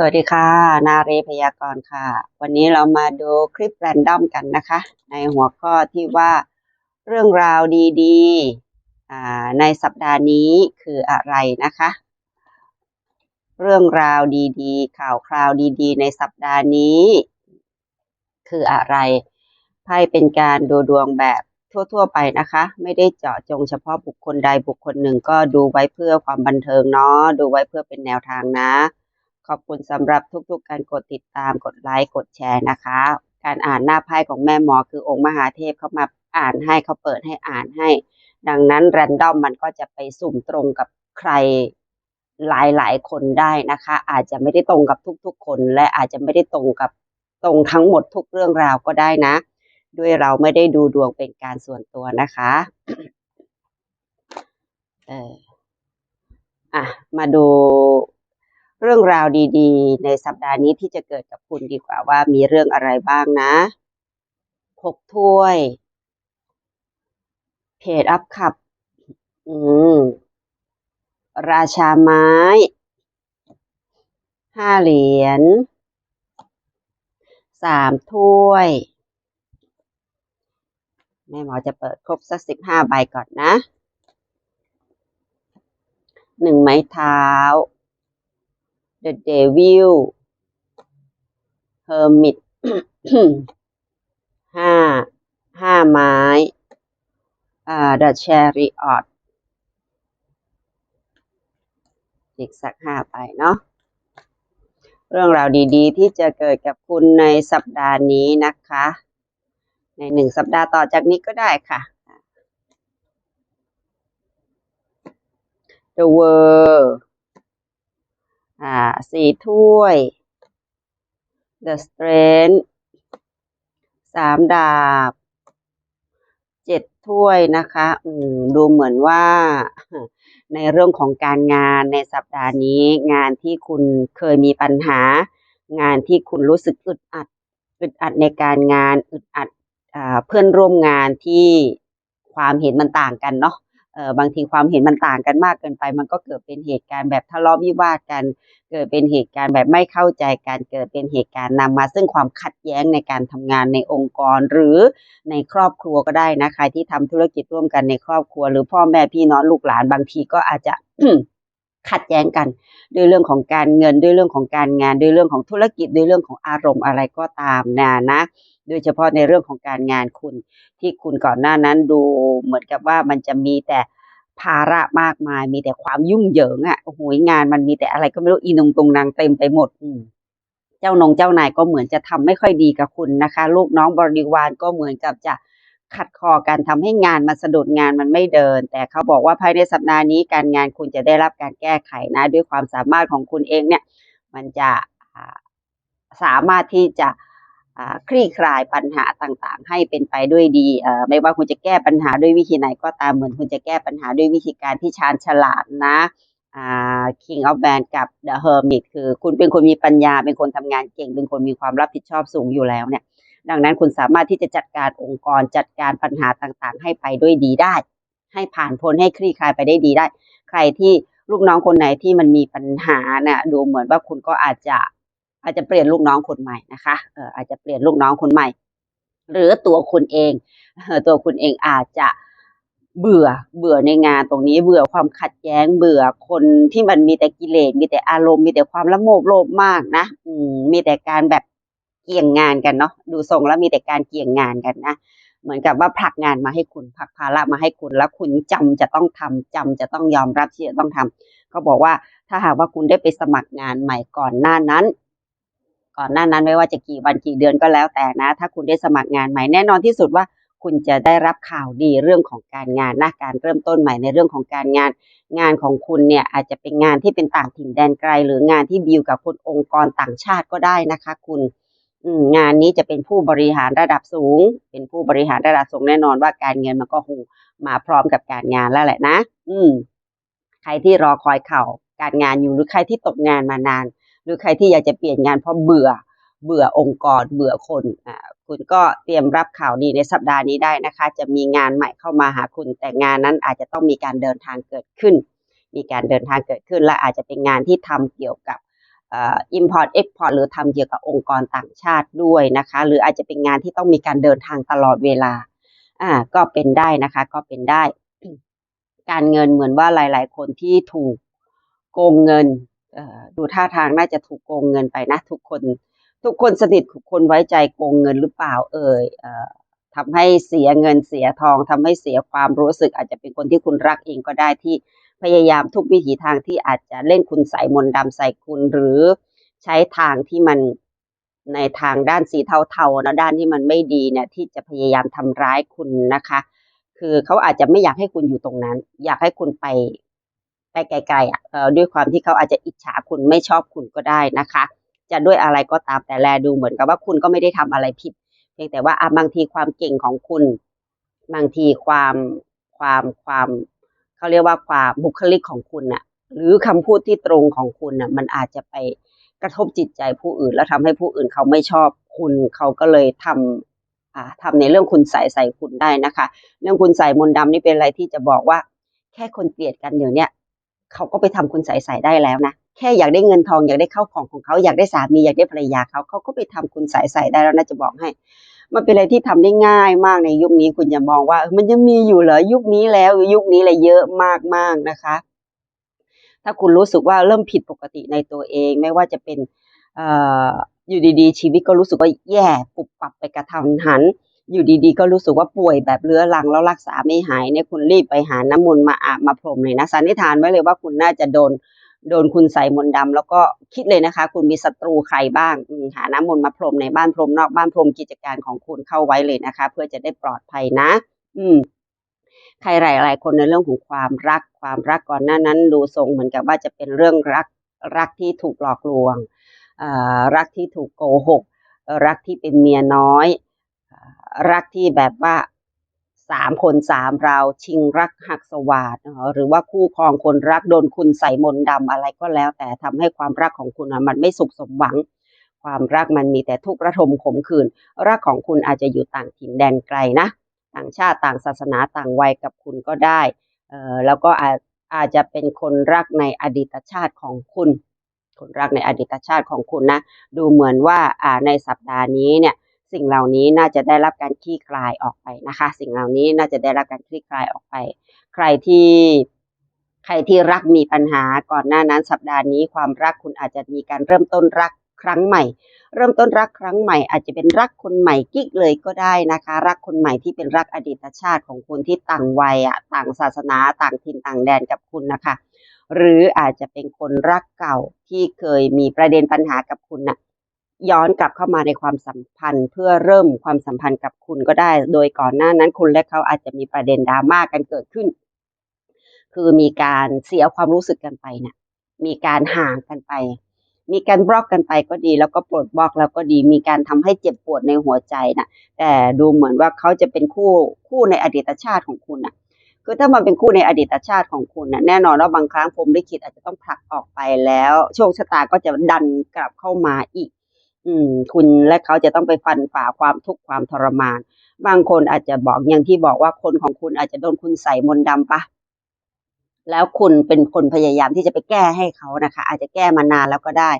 สวัสดีค่ะ นาเรพยากรณ์ค่ะ วันนี้เรามาดูคลิปแรนดอมกันนะคะ ในหัวข้อที่ว่าเรื่องราวดีๆในสัปดาห์นี้คืออะไรนะคะ เรื่องราวดีๆ ข่าวคราวดีๆ ในสัปดาห์นี้ คืออะไรไพ่เป็นการดูดวงแบบทั่วๆไปนะคะ ไม่ได้เจาะจงเฉพาะบุคคลใดบุคคลหนึ่งก็ดูไว้เพื่อความบันเทิงเนาะดูไว้เพื่อเป็นแนวทางนะ ขอบคุณสำหรับทุกๆ การกดติดตามกดไลค์กดแชร์นะคะ การอ่านหน้าไพ่ของแม่หมอคือองค์มหาเทพเขามาอ่านให้เขาเปิดให้อ่านให้ ดังนั้นแรนดอมมันก็จะไปสุ่มตรงกับใครหลายๆคนได้นะคะ อาจจะไม่ได้ตรงกับทุกๆ คน และอาจจะไม่ได้ตรงกับตรงทั้งหมดทุกเรื่องราวก็ได้นะ ด้วยเราไม่ได้ดูดวงเป็นการส่วนตัวนะคะเอออะมาดู เรื่องราวดีๆ ในสัปดาห์นี้ที่จะเกิดกับคุณดีกว่าว่ามีเรื่องอะไรบ้างนะหกถ้วย เพจอัพขับ อืม ราชาไม้ ห้าเหรียญ สามถ้วย แม่หมอจะเปิดครบสักสิบห้าใบก่อนนะ หนึ่งไม้เท้า The Devil Hermit ห้าห้าไม้อ่า The Chariot อีกสักห้าไปเนาะเรื่องราวดีๆ ที่จะเกิดกับคุณในสัปดาห์นี้นะคะ ในหนึ่งสัปดาห์ต่อจากนี้ก็ได้ค่ะ The World อ่าสี่ถ้วย The Strength สามดาบเจ็ดถ้วยนะคะ อืมดูเหมือนว่าในเรื่องของการงานในสัปดาห์นี้ งานที่คุณเคยมีปัญหา งานที่คุณรู้สึกอึดอัดอึดอัดในการงานอึดอัดอเพื่อนร่วมงานที่ความเห็นมันต่างกันเนาะ บางทีความเห็นมันต่างกันมากเกินไป มันก็เกิดเป็นเหตุการณ์แบบทะเลาะวิวาทกัน เกิดเป็นเหตุการณ์แบบไม่เข้าใจกันเกิดเป็นเหตุการณ์นำมา ซึ่งความขัดแย้งในการทำงานในองค์กรหรือในครอบครัวก็ได้นะใครที่ทำธุรกิจร่วมกันในครอบครัว หรือพ่อแม่พี่น้องลูกหลานบางทีก็อาจจะ ขัดแย้งกัน ด้วยเรื่องของการเงินด้วยเรื่องของการงานด้วยเรื่องของธุรกิจด้วยเรื่องของอารมณ์อะไรก็ตามนะนะโดยเฉพาะในเรื่องของการงานคุณ ที่คุณก่อนหน้านั้นดูเหมือนกับว่ามันจะมีแต่ภาระมากมาย มีแต่ความยุ่งเหยิงอะ่ะโอ้โหงานมันมีแต่อะไรก็ไม่รู้อีนงตรงนางเต็มไปหมดอืเจ้านงเจ้านายก็เหมือนจะทำไม่ค่อยดีกับคุณนะคะ ลูกน้องบริวารก็เหมือนกับจะ ขัดคอกันทำให้งานมันสะดุดงานมันไม่เดิน แต่เขาบอกว่าภายในสัปดาห์นี้การงานคุณจะได้รับการแก้ไขนะ ด้วยความสามารถของคุณเองเนี่ย มันจะสามารถที่จะคลี่คลายปัญหาต่างๆ ให้เป็นไปด้วยดี ไม่ว่าคุณจะแก้ปัญหาด้วยวิธีไหนก็ตามเหมือนคุณจะแก้ปัญหาด้วยวิธีการที่ชาญฉลาดนะ King of Band กับ The Hermit คือคุณเป็นคนมีปัญญา เป็นคนทำงานเก่ง เป็นคนมีความรับผิดชอบสูงอยู่แล้วเนี่ย ดังนั้นคุณสามารถที่จะจัดการองค์กรจัดการปัญหาต่างๆ ให้ไปด้วยดีได้ ให้ผ่านพ้นให้คลี่คลายไปได้ดีได้ ใครที่ลูกน้องคนไหนที่มันมีปัญหาเนี่ยดูเหมือนว่าคุณก็อาจจะอาจจะเปลี่ยนลูกน้องคนใหม่นะคะเอออาจจะเปลี่ยนลูกน้องคนใหม่ หรือตัวคุณเองตัวคุณเองอาจจะเบื่อเบื่อในงานตรงนี้เบื่อความขัดแย้งเบื่อคนที่มันมีแต่กิเลสมีแต่อารมณ์มีแต่ความละโมบโลภมากนะ อืมมีแต่การแบบ เกี่ยงงานกันเนาะดูทรงแล้วมีแต่การเกี่ยงงานกันนะเหมือนกับว่าผลักงานมาให้คุณผลักภาระมาให้คุณแล้วคุณจำจะต้องทำจำจะต้องยอมรับที่จะต้องทำเขาบอกว่าถ้าหากว่าคุณได้ไปสมัครงานใหม่ก่อนหน้านั้น ก่อนหน้านั้นไม่ว่าจะกี่วันกี่เดือนก็แล้วแต่นะ ถ้าคุณได้สมัครงานใหม่แน่นอนที่สุดว่าคุณจะได้รับข่าวดีเรื่องของการงานนะการเริ่มต้นใหม่ในเรื่องของการงาน งานของคุณเนี่ยอาจจะเป็นงานที่เป็นต่างถิ่นแดนไกล หรืองานที่ดีลกับคนองค์กรต่างชาติก็ได้นะคะ คุณ งานนี้จะเป็นผู้บริหารระดับสูง เป็นผู้บริหารระดับสูงแน่นอนว่าการเงินมันก็คงมาพร้อมกับการงานแล้วแหละนะ อืม ใครที่รอคอยเข่าการงานอยู่หรือใครที่ตกงานมานาน หรือใครที่อยากจะเปลี่ยนงานเพราะเบื่อ เบื่อองค์กร เบื่อคนอ่าคุณก็เตรียมรับข่าวดีในสัปดาห์นี้ได้นะคะ จะมีงานใหม่เข้ามาหาคุณ แต่งานนั้นอาจจะต้องมีการเดินทางเกิดขึ้น มีการเดินทางเกิดขึ้น และอาจจะเป็นงานที่ทำเกี่ยวกับ import export หรือทำเกี่ยวกับองค์กรต่างชาติด้วยนะคะ หรืออาจจะเป็นงานที่ต้องมีการเดินทางตลอดเวลาอ่าก็เป็นได้นะคะก็เป็นได้ การเงินเหมือนว่าหลาย ๆ คนที่ถูกโกงเงินดูท่าทางน่าจะถูกโกงเงินไปนะ ทุกคน ทุกคนสนิททุกคนไว้ใจโกงเงินหรือเปล่า เอ่ยอทำให้เสียเงินเสียทองทำให้เสียความรู้สึก อาจจะเป็นคนที่คุณรักเองก็ได้ที่ พยายามทุกวิถีทางที่อาจจะเล่นคุณใส่มนต์ดำใส่คุณหรือใช้ทางที่มันในทางด้านสีเทาๆนะด้านที่มันไม่ดีเนี่ยที่จะพยายามทำร้ายคุณนะคะ คือเขาอาจจะไม่อยากให้คุณอยู่ตรงนั้น อยากให้คุณไปไปไกลๆอะด้วยความที่เขาอาจจะอิจฉาคุณไม่ชอบคุณก็ได้นะคะ จะด้วยอะไรก็ตามแต่แลดูเหมือนกับว่าคุณก็ไม่ได้ทำอะไรผิด เพียงแต่ว่าบางทีความเก่งของคุณ บางทีความความความ เขาเรียกว่าความบุคลิกของคุณน่ะ หรือคำพูดที่ตรงของคุณน่ะ มันอาจจะไปกระทบจิตใจผู้อื่น แล้วทำให้ผู้อื่นเขาไม่ชอบคุณเขาก็เลยทำอ่าทำในเรื่องคุณใส่ใส่คุณได้นะคะ เรื่องคุณใส่มนต์ดำนี่เป็นอะไรที่จะบอกว่า แค่คนเกลียดกันเดี๋ยวเนี้ยเขาก็ไปทำคุณใส่ใส่ได้แล้วนะแค่อยากได้เงินทองอยากได้เข้าของของเขาอยากได้สามีอยากได้ภรรยาเขาเขาก็ไปทำคุณใส่ใส่ได้แล้วนะจะบอกให้ มันเป็นอะไรที่ทำได้ง่ายมากในยุคนี้คุณอย่ามองว่า มันยังมีอยู่เหรอยุคนี้แล้วยุคนี้เลยเยอะมากๆนะคะ ถ้าคุณรู้สึกว่าเริ่มผิดปกติในตัวเอง ไม่ว่าจะเป็นเอ่ออยู่ดีๆ ชีวิตก็รู้สึกว่าแย่ปุบปับไปกระทันหัน อยู่ดีๆ ก็รู้สึกว่าป่วยแบบเรื้อรังแล้วรักษาไม่หายเนี่ยคุณรีบไปหาน้ำมนต์มาอาบมาพรมเลยนะสันนิษฐานไว้เลยว่าคุณน่าจะโดน โดนคุณใส่มนต์ดำแล้วก็คิดเลยนะคะ คุณมีศัตรูใครบ้างหาน้ำมนต์มาพรมในบ้านพรมนอกบ้านพรมกิจการของคุณเข้าไว้เลยนะคะ เพื่อจะได้ปลอดภัยนะ อืมใครหลายๆคนในเรื่องของความรักความรักก่อนหน้านั้น ดูทรงเหมือนกับว่าจะเป็นเรื่องรักรักที่ถูกหลอกลวงรักที่ถูกโกหก รักที่เป็นเมียน้อย รักที่แบบว่า สามคนสามเราชิงรักหักสวาดหรือว่าคู่ครองคนรักโดนคุณใส่มนต์ดำอะไรก็แล้ว แต่ทำให้ความรักของคุณมันไม่สุขสมหวัง ความรักมันมีแต่ทุกข์ระทมขมขื่นรักของคุณอาจจะอยู่ต่างถิ่นแดนไกลนะ ต่างชาติต่างศาสนาต่างวัยกับคุณก็ได้แล้วก็อาจอาจจะเป็นคนรักในอดีตชาติของคุณ คนรักในอดีตชาติของคุณนะ ดูเหมือนว่าในสัปดาห์นี้เนี่ย สิ่งเหล่านี้น่าจะได้รับการคลี่คลายออกไปนะคะ สิ่งเหล่านี้น่าจะได้รับการคลี่คลายออกไป ใครที่ใครที่รักมีปัญหาก่อนหน้านั้นสัปดาห์นี้ความรักคุณอาจจะมีการเริ่มต้นรักครั้งใหม่ เริ่มต้นรักครั้งใหม่ อาจจะเป็นรักคนใหม่กิ๊กเลยก็ได้นะคะ รักคนใหม่ที่เป็นรักอดีตชาติของคุณที่ต่างวัยอะต่างศาสนาต่างถิ่นต่างแดนกับคุณนะคะ หรืออาจจะเป็นคนรักเก่าที่เคยมีประเด็นปัญหากับคุณน่ะ ย้อนกลับเข้ามาในความสัมพันธ์ เพื่อเริ่มความสัมพันธ์กับคุณก็ได้ โดยก่อนหน้านั้นคุณและเขาอาจจะมีประเด็นดราม่ากันเกิดขึ้น คือมีการเสียความรู้สึกกันไปเนี่ยมีการห่างกันไป มีการบล็อกกันไปก็ดี แล้วก็ปลดบล็อกแล้วก็ดี มีการทำให้เจ็บปวดในหัวใจนะแต่ดูเหมือนว่าเขาจะเป็นคู่คู่ในอดีตชาติของคุณน่ะคือถ้ามันเป็นคู่ในอดีตชาติของคุณนะแน่นอนว่าบางครั้งผมได้คิดอาจจะต้องผลักออกไปแล้ว โชคชะตาก็จะดันกลับเข้ามาอีก อืมคุณและเขาจะต้องไปฟันฝ่าความทุกข์ความทรมาน บางคนอาจจะบอกอย่างที่บอกว่าคนของคุณอาจจะโดนคุณใส่มนต์ดำปะแล้วคุณเป็นคนพยายามที่จะไปแก้ให้เขานะคะ อาจจะแก้มานานแล้วก็ได้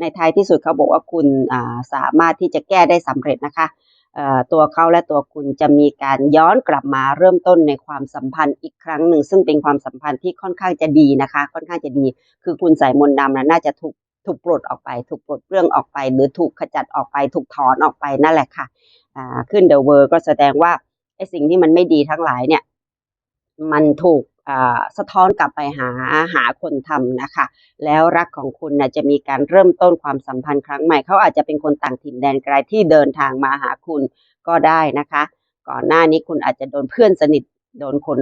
ในท้ายที่สุดเขาบอกว่าคุณาสามารถที่จะแก้ได้สำเร็จนะคะตัวเขาและตัวคุณจะมีการย้อนกลับมาเริ่มต้นในความสัมพันธ์อีกครั้งหนึ่ง ซึ่งเป็นความสัมพันธ์ที่ค่อนข้างจะดีนะคะ ค่อนข้างจะดี คือคุณใส่มนต์ดำนะน่าจะถูก ถูกปลดออกไป ถูกปลดเปลื้องออกไป หรือถูกขจัดออกไปถูกถอนออกไปนั่นแหละค่ะขึ้นเดอะเวอร์ก็แสดงว่าไอ้สิ่งที่มันไม่ดีทั้งหลายเนี่ย มันถูกสะท้อนกลับไปหาหาคนทำนะคะ แล้วรักของคุณนะจะมีการเริ่มต้นความสัมพันธ์ครั้งใหม่เขาอาจจะเป็นคนต่างถิ่นแดนไกลที่เดินทางมาหาคุณก็ได้นะคะ ก่อนหน้านี้คุณอาจจะโดนเพื่อนสนิท โดนคน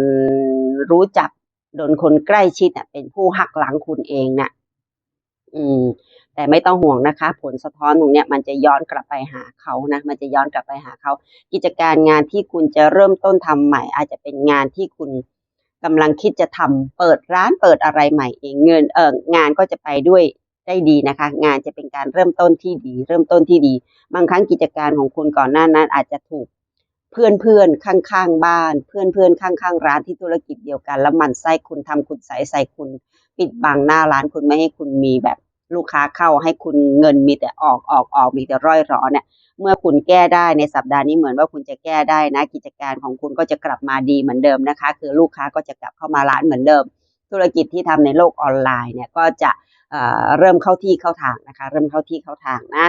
รู้จัก โดนคนใกล้ชิดเป็นผู้หักหลังคุณเองน่ะ อืม แต่ไม่ต้องห่วงนะคะ ผลสะท้อนตรงเนี้ยมันจะย้อนกลับไปหาเขานะ มันจะย้อนกลับไปหาเขา กิจการงานที่คุณจะเริ่มต้นทำใหม่ อาจจะเป็นงานที่คุณกำลังคิดจะทำเปิดร้านเปิดอะไรใหม่เองเงินเอองานก็จะไปด้วยได้ดีนะคะ งานจะเป็นการเริ่มต้นที่ดี เริ่มต้นที่ดี บางครั้งกิจการของคุณก่อนหน้านั้น อาจจะถูกเพื่อนเพื่อนๆข้างๆบ้าน เพื่อนเพื่อนๆข้างๆร้านที่ธุรกิจเดียวกัน แล้วมันไส้คุณทำคุณใส่ใส่คุณ ปิดบังหน้าร้านคุณไม่ให้คุณมีแบบ ลูกค้าเข้าให้คุณเงินมีแต่ออกออกออกมีแต่ร่อยหรอเนี่ยเมื่อคุณแก้ได้ในสัปดาห์นี้เหมือนว่าคุณจะแก้ได้นะ กิจการของคุณก็จะกลับมาดีเหมือนเดิมนะคะ คือลูกค้าก็จะกลับเข้ามาร้านเหมือนเดิม ธุรกิจที่ทำในโลกออนไลน์เนี่ยก็จะเอ่อเริ่มเข้าที่เข้าทางนะคะ เริ่มเข้าที่เข้าทางนะ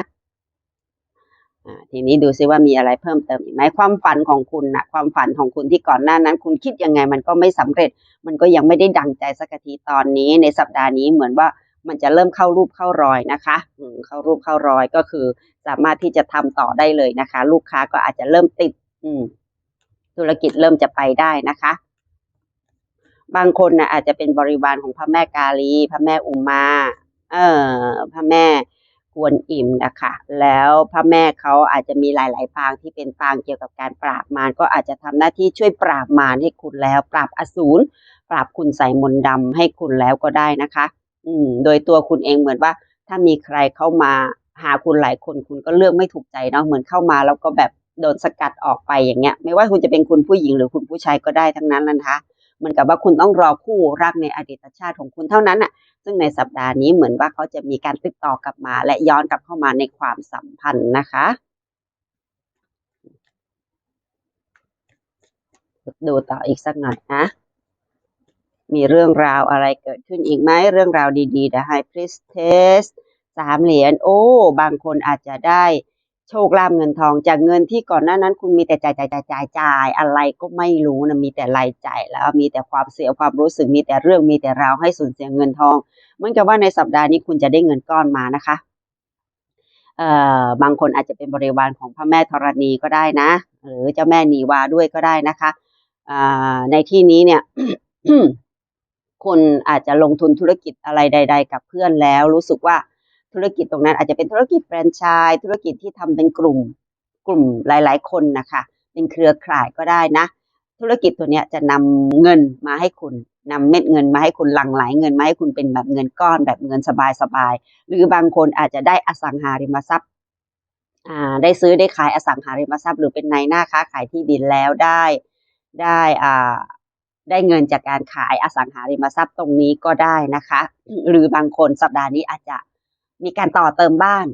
อ่าทีนี้ดูซิว่ามีอะไรเพิ่มเติมอีกไหมความฝันของคุณนะความฝันของคุณที่ก่อนหน้านั้น คุณคิดยังไงมันก็ไม่สำเร็จ มันก็ยังไม่ได้ดังใจสักทีตอนนี้ในสัปดาห์นี้เหมือนว่า มันจะเริ่มเข้ารูปเข้ารอยนะคะเข้ารูปเข้ารอยก็คือ สามารถที่จะทำต่อได้เลยนะคะ ลูกค้าก็อาจจะเริ่มติดอืธุรกิจเริ่มจะไปได้นะคะ บางคนนะอาจจะเป็นบริวารของพระแม่กาลี พระแม่อุมาเออพระแม่กวนอิมนะคะ แล้วพระแม่เขาอาจจะมีหลาย ๆ ปางที่เป็นปางเกี่ยวกับการปราบมารก็อาจจะทำหน้าที่ช่วยปราบมารให้คุณแล้ว ปราบอสูรปราบคุณใส่มนต์ดำให้คุณแล้วก็ได้นะคะ อืมโดยตัวคุณเองเหมือนว่า ถ้ามีใครเข้ามาหาคุณหลายคนคุณก็เลือกไม่ถูกใจเนาะเหมือนเข้ามาแล้วก็แบบโดนสกัดออกไปอย่างเงี้ย ไม่ว่าคุณจะเป็นคุณผู้หญิงหรือคุณผู้ชายก็ได้ทั้งนั้นนะคะเหมือนกับว่าคุณต้องรอคู่รักในอดีตชาติของคุณเท่านั้นน่ะ ซึ่งในสัปดาห์นี้เหมือนว่าเขาจะมีการติดต่อกลับมา และย้อนกลับเข้ามาในความสัมพันธ์นะคะดูต่ออีกสักหน่อยนะ มีเรื่องราวอะไรเกิดขึ้นอีกไหมเรื่องราวดีๆ The High Priestess สามเหรียญโอ้ บางคนอาจจะได้โชคลาภเงินทองจากเงินที่ก่อนหน้านั้น คุณมีแต่จ่ายจ่ายจ่ายจ่ายจ่ายอะไรก็ไม่รู้นะมีแต่รายจ่ายแล้วมีแต่ความเสียความรู้สึกมีแต่เรื่องมีแต่ราวให้สูญเสียเงินทองเหมือนกับว่าในสัปดาห์นี้คุณจะได้เงินก้อนมานะคะเอ่อบางคนอาจจะเป็นบริวารของพระแม่ธรณีก็ได้นะ หรือเจ้าแม่นีวาด้วยก็ได้นะคะอ่าในที่นี้เนี่ย คุณอาจจะลงทุนธุรกิจอะไรใด ๆ กับเพื่อนแล้ว รู้สึกว่าธุรกิจตรงนั้นอาจจะเป็นธุรกิจแฟรนไชส์ธุรกิจที่ทำเป็นกลุ่มกลุ่มหลาย ๆ คนนะคะเป็นเครือข่ายก็ได้นะ ธุรกิจตัวเนี้ยจะนำเงินมาให้คุณนำเม็ดเงินมาให้คุณหลั่งไหลเงินมาให้คุณเป็นแบบเงินก้อนแบบเงินสบายๆหรือบางคนอาจจะได้อสังหาริมทรัพย์อ่าได้ซื้อได้ขายอสังหาริมทรัพย์ หรือเป็นนายหน้าค้าขายที่ดินแล้วได้ได้อ่า ได้เงินจากการขายอสังหาริมทรัพย์ตรงนี้ก็ได้นะคะ หรือบางคนสัปดาห์นี้อาจจะมีการต่อเติมบ้าน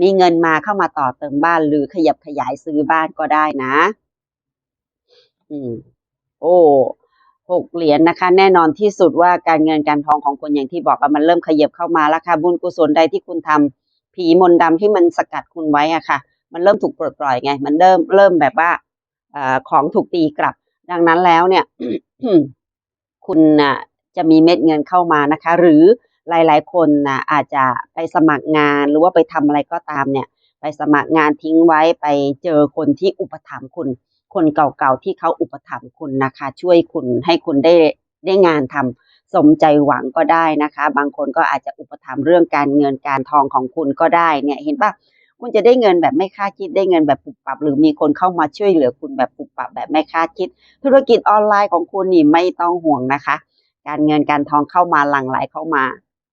มีเงินมาเข้ามาต่อเติมบ้าน หรือขยับขยายซื้อบ้านก็ได้นะ อืม โอ้หกเหรียญนะคะ แน่นอนที่สุดว่าการเงินการทองของคุณอย่างที่บอกว่ามันเริ่มขยับเข้ามาแล้วค่ะ บุญกุศลใดที่คุณทำผีมนต์ดำที่มันสกัดคุณไว้อะค่ะ มันเริ่มถูกปลดปล่อยไง มันเริ่มเริ่มแบบว่าอ่อของถูกตีกลับ ดังนั้นแล้วเนี่ยคุณน่ะจะมีเม็ดเงินเข้ามานะคะ หรือหลาย ๆ คนนะอาจจะไปสมัครงานหรือว่าไปทำอะไรก็ตามเนี่ย ไปสมัครงานทิ้งไว้ไปเจอคนที่อุปถัมภ์คุณ คนเก่าๆที่เขาอุปถัมภ์คุณนะคะ ช่วยคุณให้คุณได้ได้งานทำสมใจหวังก็ได้นะคะ บางคนก็อาจจะอุปถัมภ์เรื่องการเงินการทองของคุณก็ได้เนี่ยเห็นปะ คุณจะได้เงินแบบไม่คาดคิดได้เงินแบบปุบปับ หรือมีคนเข้ามาช่วยเหลือคุณแบบปุบปับแบบไม่คาดคิด ธุรกิจออนไลน์ของคุณนี่ไม่ต้องห่วงนะคะ การเงินการทองเข้ามาหลั่งไหลเข้ามา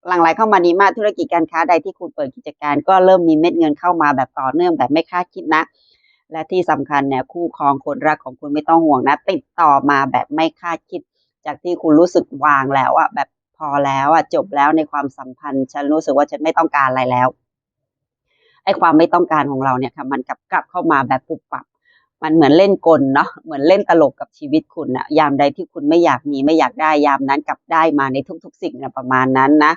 หลั่งไหลเข้ามาดีมากธุรกิจการค้าใดที่คุณเปิดกิจการ ก็เริ่มมีเม็ดเงินเข้ามาแบบต่อเนื่องแบบไม่คาดคิดนะ และที่สำคัญเนี่ยคู่ครองคนรักของคุณไม่ต้องห่วงนะ ติดต่อมาแบบไม่คาดคิด จากที่คุณรู้สึกวางแล้วอะแบบพอแล้วอะจบแล้วในความสัมพันธ์ ฉันรู้สึกว่าฉันไม่ต้องการอะไรแล้ว ไอ้ความไม่ต้องการของเราเนี่ยค่ะมันกลับกลับเข้ามาแบบปุบปับ มันเหมือนเล่นกลเนาะเหมือนเล่นตลกกับชีวิตคุณอะยามใดที่คุณไม่อยากมีไม่อยากได้ยามนั้นกลับได้มาในทุก ๆ สิ่งนะประมาณนั้นนะ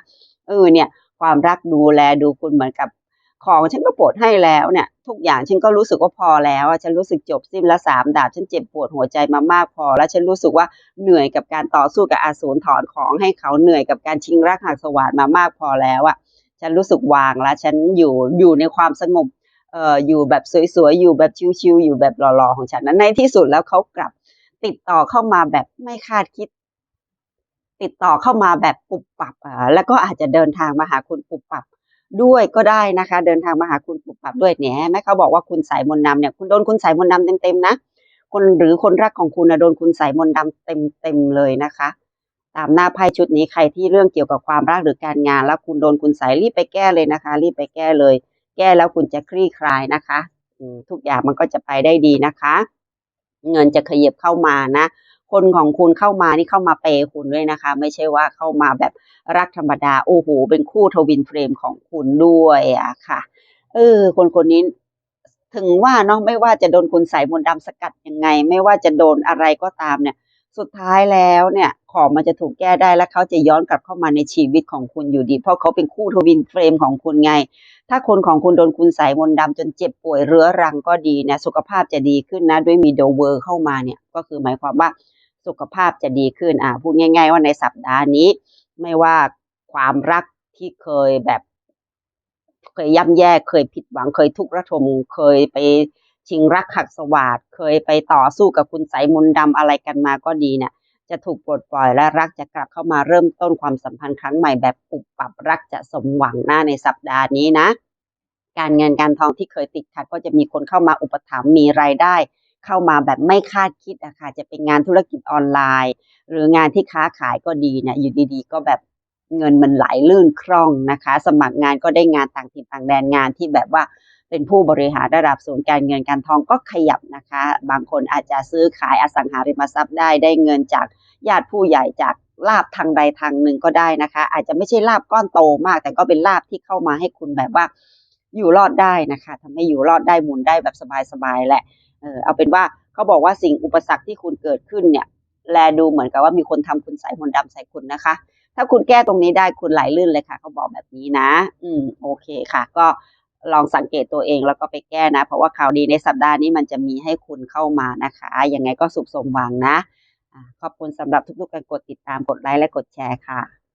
เออเนี่ย ความรักดูแลดูคุณเหมือนกับของฉันก็ปลดให้แล้วเนี่ย ทุกอย่างฉันก็รู้สึกว่าพอแล้วฉันรู้สึกจบสิ้นละสามดาบฉันเจ็บปวดหัวใจมามากพอ แล้วฉันรู้สึกว่าเหนื่อยกับการต่อสู้กับอาสูรถอนของให้เขาเหนื่อยกับการชิงรักหักสวรรค์มามากพอแล้วอะ ฉันรู้สึกวางแล้วฉันอยู่อยู่ในความสงบเอ่ออยู่แบบสวยๆอยู่แบบชิวๆอยู่แบบหล่อๆของฉันนั้นในที่สุดแล้วเขากลับติดต่อเข้ามาแบบไม่คาดคิด ติดต่อเข้ามาแบบปุบปับอ่าแล้วก็อาจจะเดินทางมาหาคุณปุบปับด้วยก็ได้นะคะ เดินทางมาหาคุณปุบปับด้วยเนี่ยแม่เขาบอกว่าคุณสายมนต์ดำเนี่ยคุณโดนคุณสายมนต์ดำเต็มๆนะคนหรือคนรักของคุณนะโดนคุณสายมนต์ดำเต็มๆเลยนะคะ ตามหน้าไพ่ชุดนี้ใครที่เรื่องเกี่ยวกับความรักหรือการงาน แล้วคุณโดนคุณใสายรีบไปแก้เลยนะคะ รีบไปแก้เลย แก้แล้วคุณจะคลี่คลายนะคะทุกอย่างมันก็จะไปได้ดีนะคะ เงินจะขยับเข้ามานะคนของคุณเข้ามานี่เข้ามาเปย์คุณด้วยนะคะ ไม่ใช่ว่าเข้ามาแบบรักธรรมดาโอ้โหเป็นคู่ทวินเฟรมของคุณด้วยอะค่ะ เออ คนคนนี้ถึงว่าเนาะไม่ว่าจะโดนคุณใส่มนต์ดำสกัดยังไง ไม่ว่าจะโดนอะไรก็ตามเนี่ย สุดท้ายแล้วเนี่ยของมันจะถูกแก้ได้และเขาจะย้อนกลับเข้ามาในชีวิตของคุณอยู่ดี เพราะเขาเป็นคู่ทวินเฟรมของคุณไง ถ้าคนของคุณโดนคุณใส่มนต์ดำจนเจ็บป่วยเรื้อรังก็ดีนะสุขภาพจะดีขึ้นนะด้วยมีเดเวอร์เข้ามาเนี่ยก็คือหมายความว่าสุขภาพจะดีขึ้นอ่าพูดง่าย ๆ ว่าในสัปดาห์นี้ ไม่ว่าความรักที่เคยแบบ เคยย่ำแย่เคยผิดหวังเคยทุกข์ระทมเคยไป ชิงรักหักสวาดเคยไปต่อสู้กับคุณใสยมนต์ดำอะไรกันมาก็ดีเนี่ย จะถูกปลดปล่อยและรักจะกลับเข้ามาเริ่มต้นความสัมพันธ์ครั้งใหม่แบบปุบปับรักจะสมหวังหน้าในสัปดาห์นี้นะ การเงินการทองที่เคยติดขัดก็จะมีคนเข้ามาอุปถัมภ์มีรายได้ เข้ามาแบบไม่คาดคิดอะค่ะจะเป็นงานธุรกิจออนไลน์ หรืองานที่ค้าขายก็ดีเนี่ยอยู่ดีๆ ก็แบบเงินมันไหลลื่นคล่องนะคะ สมัครงานก็ได้งานต่างถิ่นต่างแดนงานที่แบบว่า เป็นผู้บริหารระดับสูงการเงินการทองก็ขยับนะคะ บางคนอาจจะซื้อขายอสังหาริมทรัพย์ได้ได้เงินจากญาติผู้ใหญ่จากลาบทางใดทางหนึ่งก็ได้นะคะ อาจจะไม่ใช่ลาบก้อนโตมาก แต่ก็เป็นลาบที่เข้ามาให้คุณแบบว่าอยู่รอดได้นะคะทำให้อยู่รอดได้หมุนได้แบบสบายๆแหละเออเอาเป็นว่าเขาบอกว่าสิ่งอุปสรรคที่คุณเกิดขึ้นเนี่ยแลดูเหมือนกับว่ามีคนทำคุณใส่มนต์ดำใส่คุณนะคะ ถ้าคุณแก้ตรงนี้ได้คุณไหลลื่นเลยค่ะเขาบอกแบบนี้นะ อืมโอเคค่ะ ก็ ลองสังเกตตัวเองแล้วก็ไปแก้นะ เพราะว่าข่าวดีในสัปดาห์นี้มันจะมีให้คุณเข้ามานะคะ ยังไงก็สุขสมหวังนะ ขอบคุณสำหรับทุกๆการกดติดตามกดไลค์และกดแชร์ค่ะ